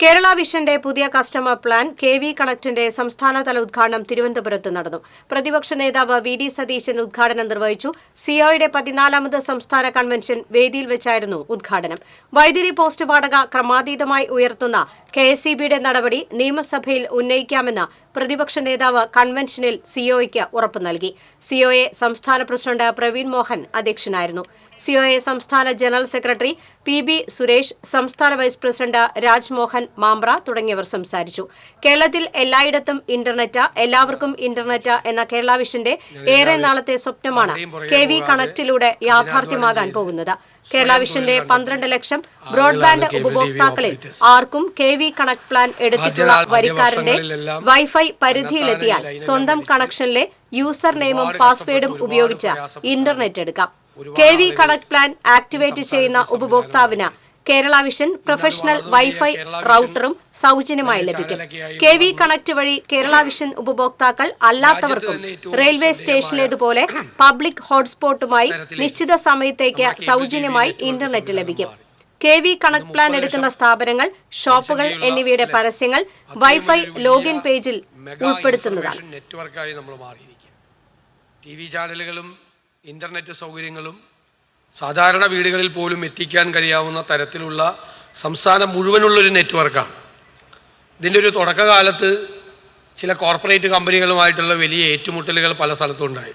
കേരള വിഷന്റെ പുതിയ customer plan K V കണക്റ്റിന്റെ സംസ്ഥാനതല ഉദ്ഘാടനം തിരുവനന്തപുരത്ത് നടന്നു. പ്രതിപക്ഷ നേതാവ് വി ഡി സതീശൻ ഉദ്ഘാടനം നിർവഹിച്ചു. സിഒയുടെ പതിനാലാമത് സംസ്ഥാന കൺവെൻഷൻ വേദിയിൽ വെച്ചായിരുന്നു ഉദ്ഘാടനം. വൈദ്യുതി പോസ്റ്റ് വാടക ക്രമാതീതമായി ഉയർത്തുന്ന കെ എസ് നടപടി നിയമസഭയിൽ ഉന്നയിക്കാമെന്ന് പ്രതിപക്ഷ നേതാവ് കൺവെൻഷനിൽ സിഒയ്ക്ക് ഉറപ്പ് നൽകി. സിഒയെ സംസ്ഥാന പ്രസിഡന്റ് പ്രവീൺ മോഹൻ അധ്യക്ഷനായിരുന്നു. സിഒഎ സംസ്ഥാന general secretary P B Suresh സംസ്ഥാന വൈസ് പ്രസിഡന്റ് രാജ്മോഹൻ മാമ്പ്ര തുടങ്ങിയവർ സംസാരിച്ചു. കേരളത്തിൽ എല്ലായിടത്തും ഇന്റർനെറ്റ് എല്ലാവർക്കും ഇന്റർനെറ്റ് എന്ന കേരള വിഷന്റെ ഏറെ നാളത്തെ സ്വപ്നമാണ് കെ വി കണക്റ്റിലൂടെ യാഥാർത്ഥ്യമാകാൻ പോകുന്നത്. കേരള വിഷന്റെ പന്ത്രണ്ട് ലക്ഷം ബ്രോഡ്ബാൻഡ് ഉപഭോക്താക്കളിൽ ആർക്കും കെ വി കണക്ട് പ്ലാൻ എടുത്തിട്ടുള്ള വരിക്കാരന്റെ വൈഫൈ പരിധിയിലെത്തിയാൽ സ്വന്തം കണക്ഷനിലെ യൂസർ നെയിമും പാസ്വേഡും ഉപയോഗിച്ച് ഇന്റർനെറ്റ് എടുക്കാം. K V connect plan activate ചെയ്യുന്ന ഉപഭോക്താവിന് കേരള വിഷൻ പ്രൊഫഷണൽ വൈഫൈ റൌട്ടറും സൗജന്യമായി ലഭിക്കും. കെ വി കണക്ട് വഴി കേരള വിഷൻ ഉപഭോക്താക്കൾ അല്ലാത്തവർക്കും റെയിൽവേ സ്റ്റേഷനിലേതുപോലെ പബ്ലിക് ഹോട്ട്സ്പോട്ടുമായി നിശ്ചിത സമയത്തേക്ക് സൗജന്യമായി ഇന്റർനെറ്റ് ലഭിക്കും. കെ വി കണക്ട് പ്ലാൻ എടുക്കുന്ന സ്ഥാപനങ്ങൾ ഷോപ്പുകൾ എന്നിവയുടെ പരസ്യങ്ങൾ വൈഫൈ ലോഗിൻ പേജിൽ ഉൾപ്പെടുത്തുന്നതാണ്. നെറ്റ്വർക്കായി നമ്മൾ മാറിയിരിക്കും ടി വി ചാനലുകളും ഇന്റർനെറ്റ് സൗകര്യങ്ങളും സാധാരണ വീടുകളിൽ പോലും എത്തിക്കാൻ കഴിയാവുന്ന തരത്തിലുള്ള സംസ്ഥാനം മുഴുവനുള്ളൊരു നെറ്റ്വർക്കാണ്. ഇതിന്റെ ഒരു തുടക്കകാലത്ത് ചില കോർപ്പറേറ്റ് കമ്പനികളുമായിട്ടുള്ള വലിയ ഏറ്റുമുട്ടലുകൾ പല സ്ഥലത്തും ഉണ്ടായി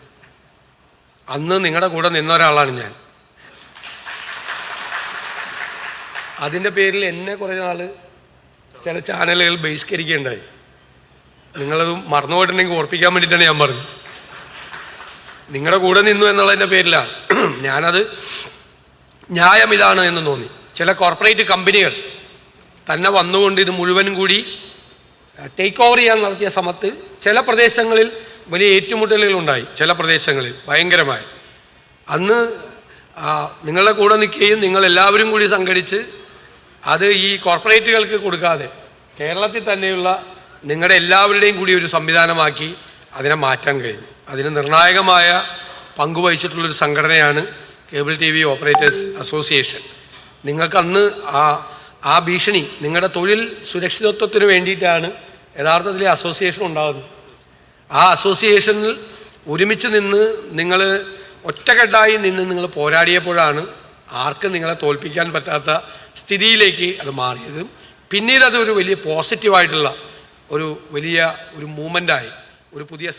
അന്ന് നിങ്ങളുടെ കൂടെ നിന്ന ഒരാളാണ് ഞാൻ. അതിന്റെ പേരിൽ എന്നെ കുറേ നാൾ ചില ചാനലുകൾ ബഹിഷ്കരിക്കുകയുണ്ടായി. നിങ്ങളത് മറന്നുപോയിട്ടുണ്ടെങ്കിൽ ഓർപ്പിക്കാൻ വേണ്ടിയിട്ടാണ് ഞാൻ പറഞ്ഞത്. നിങ്ങളുടെ കൂടെ നിന്നു എന്നുള്ളതിന്റെ പേരിലാണ് ഞാനത് ന്യായം ഇതാണ് എന്ന് തോന്നി. ചില കോർപ്പറേറ്റ് കമ്പനികൾ തന്നെ വന്നുകൊണ്ട് ഇത് മുഴുവനും കൂടി ടേക്ക് ഓവർ ചെയ്യാൻ നടത്തിയ സമയത്ത് ചില പ്രദേശങ്ങളിൽ വലിയ ഏറ്റുമുട്ടലുകൾ ഉണ്ടായി. ചില പ്രദേശങ്ങളിൽ ഭയങ്കരമായി. അന്ന് നിങ്ങളുടെ കൂടെ നിൽക്കുകയും നിങ്ങൾ എല്ലാവരും കൂടി സംഘടിച്ച് അത് ഈ കോർപ്പറേറ്റുകൾക്ക് കൊടുക്കാതെ കേരളത്തിൽ തന്നെയുള്ള നിങ്ങളുടെ എല്ലാവരുടെയും കൂടി ഒരു സംവിധാനമാക്കി അതിനെ മാറ്റാൻ കഴിഞ്ഞു. അതിന് നിർണായകമായ പങ്കുവഹിച്ചിട്ടുള്ളൊരു സംഘടനയാണ് cable T V operators association. നിങ്ങൾക്ക് അന്ന് ആ ആ ഭീഷണി നിങ്ങളുടെ തൊഴിൽ സുരക്ഷിതത്വത്തിന് വേണ്ടിയിട്ടാണ് യഥാർത്ഥത്തിൽ അസോസിയേഷൻ ഉണ്ടാകുന്നത് ആ അസോസിയേഷനിൽ ഒരുമിച്ച് നിന്ന് നിങ്ങൾ ഒറ്റക്കെട്ടായി നിന്ന് നിങ്ങൾ പോരാടിയപ്പോഴാണ് ആർക്കും നിങ്ങളെ തോൽപ്പിക്കാൻ പറ്റാത്ത സ്ഥിതിയിലേക്ക് അത് മാറിയത്. പിന്നീട് അത് ഒരു വലിയ പോസിറ്റീവായിട്ടുള്ള ഒരു വലിയ ഒരു മൂവ്മെന്റായി ഒരു പുതിയ